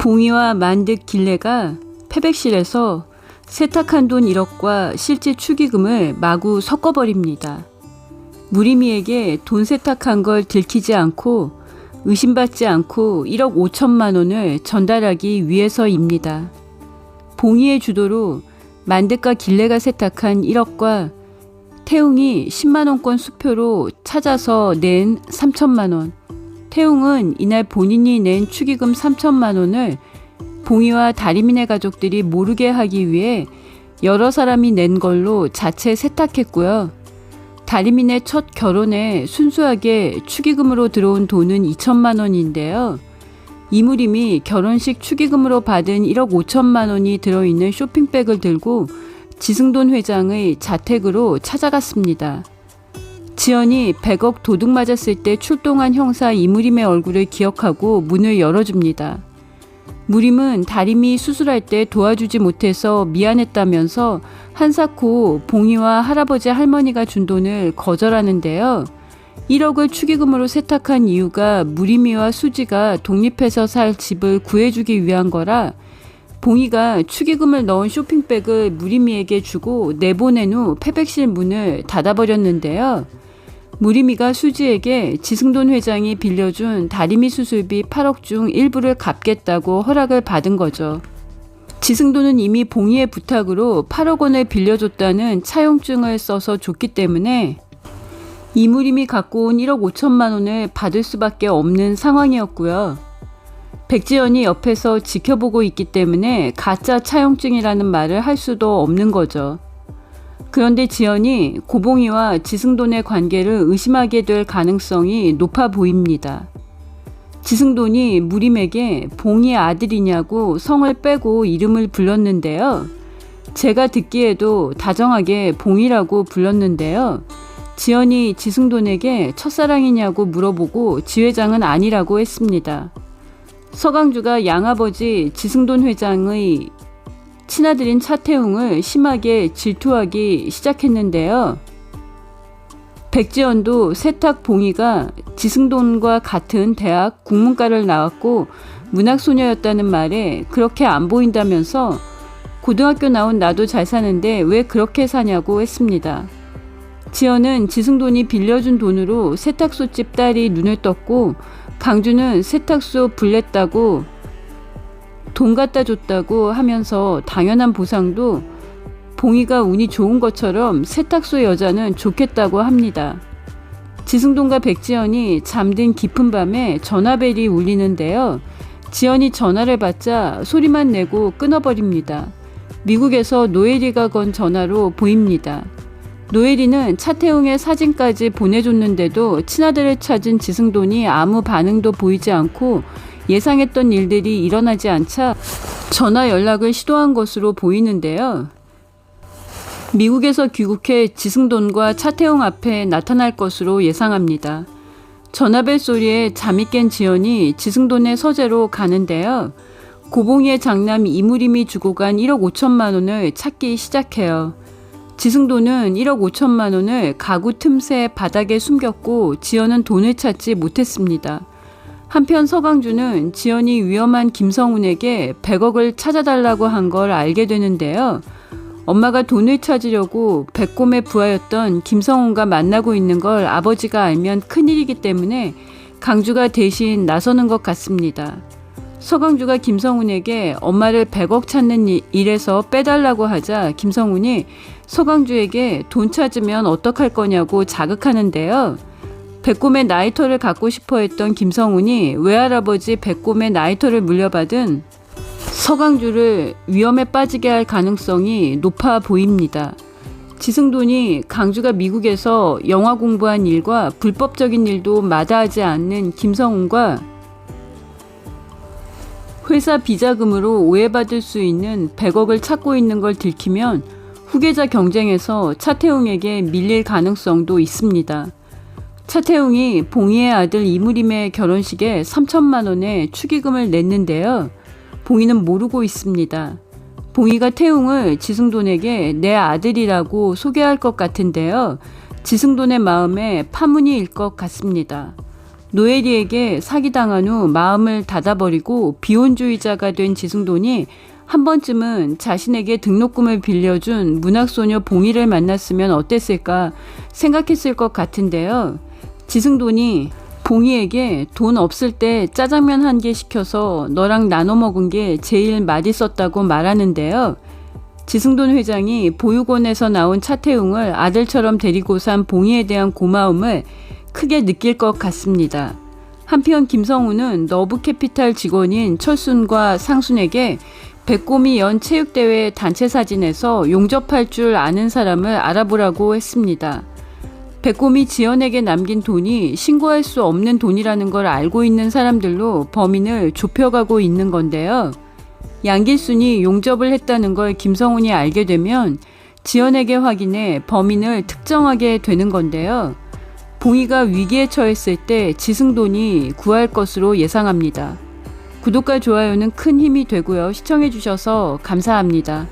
봉이와 만득 길래가 패백실에서 세탁한 돈 1억과 실제 축의금을 마구 섞어버립니다. 무리미에게 돈 세탁한 걸 들키지 않고 의심받지 않고 1억 5천만 원을 전달하기 위해서입니다. 봉이의 주도로 만득과 길래가 세탁한 1억과 태웅이 10만 원권 수표로 찾아서 낸 3천만 원. 태웅은 이날 본인이 낸 축의금 3천만 원을 봉이와 다리민의 가족들이 모르게 하기 위해 여러 사람이 낸 걸로 자체 세탁했고요. 다리민의 첫 결혼에 순수하게 축의금으로 들어온 돈은 2천만 원인데요. 이무림이 결혼식 축의금으로 받은 1억 5천만 원이 들어있는 쇼핑백을 들고 지승돈 회장의 자택으로 찾아갔습니다. 지연이 100억 도둑 맞았을 때 출동한 형사 이무림의 얼굴을 기억하고 문을 열어줍니다. 무림은 다리미 수술할 때 도와주지 못해서 미안했다면서 한사코 봉이와 할아버지 할머니가 준 돈을 거절하는데요. 1억을 축의금으로 세탁한 이유가 무림이와 수지가 독립해서 살 집을 구해주기 위한 거라 봉이가 축의금을 넣은 쇼핑백을 무림이에게 주고 내보낸 후 패백실 문을 닫아버렸는데요. 무림이가 수지에게 지승돈 회장이 빌려준 다리미 수술비 8억 중 일부를 갚겠다고 허락을 받은 거죠. 지승돈은 이미 봉이의 부탁으로 8억 원을 빌려줬다는 차용증을 써서 줬기 때문에 이무림이 갖고 온 1억 5천만 원을 받을 수밖에 없는 상황이었고요. 백지연이 옆에서 지켜보고 있기 때문에 가짜 차용증이라는 말을 할 수도 없는 거죠. 그런데 지연이 고봉이와 지승돈의 관계를 의심하게 될 가능성이 높아 보입니다. 지승돈이 무림에게 봉이 아들이냐고 성을 빼고 이름을 불렀는데요. 제가 듣기에도 다정하게 봉이라고 불렀는데요. 지연이 지승돈에게 첫사랑이냐고 물어보고 지회장은 아니라고 했습니다. 서강주가 양아버지 지승돈 회장의 친아들인 차태웅을 심하게 질투하기 시작했는데요. 백지연도 세탁 봉이가 지승돈과 같은 대학 국문과를 나왔고 문학소녀였다는 말에 그렇게 안 보인다면서 고등학교 나온 나도 잘 사는데 왜 그렇게 사냐고 했습니다. 지연은 지승돈이 빌려준 돈으로 세탁소 집 딸이 눈을 떴고 강주는 세탁소 불냈다고 돈 갖다 줬다고 하면서 당연한 보상도 봉이가 운이 좋은 것처럼 세탁소 여자는 좋겠다고 합니다. 지승돈과 백지연이 잠든 깊은 밤에 전화벨이 울리는데요. 지연이 전화를 받자 소리만 내고 끊어버립니다. 미국에서 노엘이가 건 전화로 보입니다. 노엘이는 차태웅의 사진까지 보내줬는데도 친아들을 찾은 지승돈이 아무 반응도 보이지 않고 예상했던 일들이 일어나지 않자 전화 연락을 시도한 것으로 보이는데요. 미국에서 귀국해 지승돈과 차태웅 앞에 나타날 것으로 예상합니다. 전화벨 소리에 잠이 깬 지연이 지승돈의 서재로 가는데요. 고봉이의 장남 이무림이 주고 간 1억 5천만 원을 찾기 시작해요. 지승돈은 1억 5천만 원을 가구 틈새 바닥에 숨겼고 지연은 돈을 찾지 못했습니다. 한편 서강주는 지연이 위험한 김성훈에게 100억을 찾아달라고 한 걸 알게 되는데요. 엄마가 돈을 찾으려고 백곰의 부하였던 김성훈과 만나고 있는 걸 아버지가 알면 큰일이기 때문에 강주가 대신 나서는 것 같습니다. 서강주가 김성훈에게 엄마를 100억 찾는 일에서 빼달라고 하자 김성훈이 서강주에게 돈 찾으면 어떡할 거냐고 자극하는데요. 백곰의 나이터를 갖고 싶어 했던 김성훈이 외할아버지 백곰의 나이터를 물려받은 서강주를 위험에 빠지게 할 가능성이 높아 보입니다. 지승돈이 강주가 미국에서 영화 공부한 일과 불법적인 일도 마다하지 않는 김성훈과 회사 비자금으로 오해받을 수 있는 100억을 찾고 있는 걸 들키면 후계자 경쟁에서 차태웅에게 밀릴 가능성도 있습니다. 차태웅이 봉이의 아들 이무림의 결혼식에 3천만 원의 축의금을 냈는데요. 봉이는 모르고 있습니다. 봉이가 태웅을 지승돈에게 내 아들이라고 소개할 것 같은데요. 지승돈의 마음에 파문이 일 것 같습니다. 노엘이에게 사기당한 후 마음을 닫아버리고 비혼주의자가 된 지승돈이 한 번쯤은 자신에게 등록금을 빌려준 문학소녀 봉이를 만났으면 어땠을까 생각했을 것 같은데요. 지승돈이 봉이에게 돈 없을 때 짜장면 한 개 시켜서 너랑 나눠 먹은 게 제일 맛있었다고 말하는데요. 지승돈 회장이 보육원에서 나온 차태웅을 아들처럼 데리고 산 봉이에 대한 고마움을 크게 느낄 것 같습니다. 한편 김성우는 너브캐피탈 직원인 철순과 상순에게 백고미 연 체육대회 단체 사진에서 용접할 줄 아는 사람을 알아보라고 했습니다. 백곰이 지연에게 남긴 돈이 신고할 수 없는 돈이라는 걸 알고 있는 사람들로 범인을 좁혀가고 있는 건데요. 양길순이 용접을 했다는 걸 김성훈이 알게 되면 지연에게 확인해 범인을 특정하게 되는 건데요. 봉이가 위기에 처했을 때 지승돈이 구할 것으로 예상합니다. 구독과 좋아요는 큰 힘이 되고요. 시청해주셔서 감사합니다.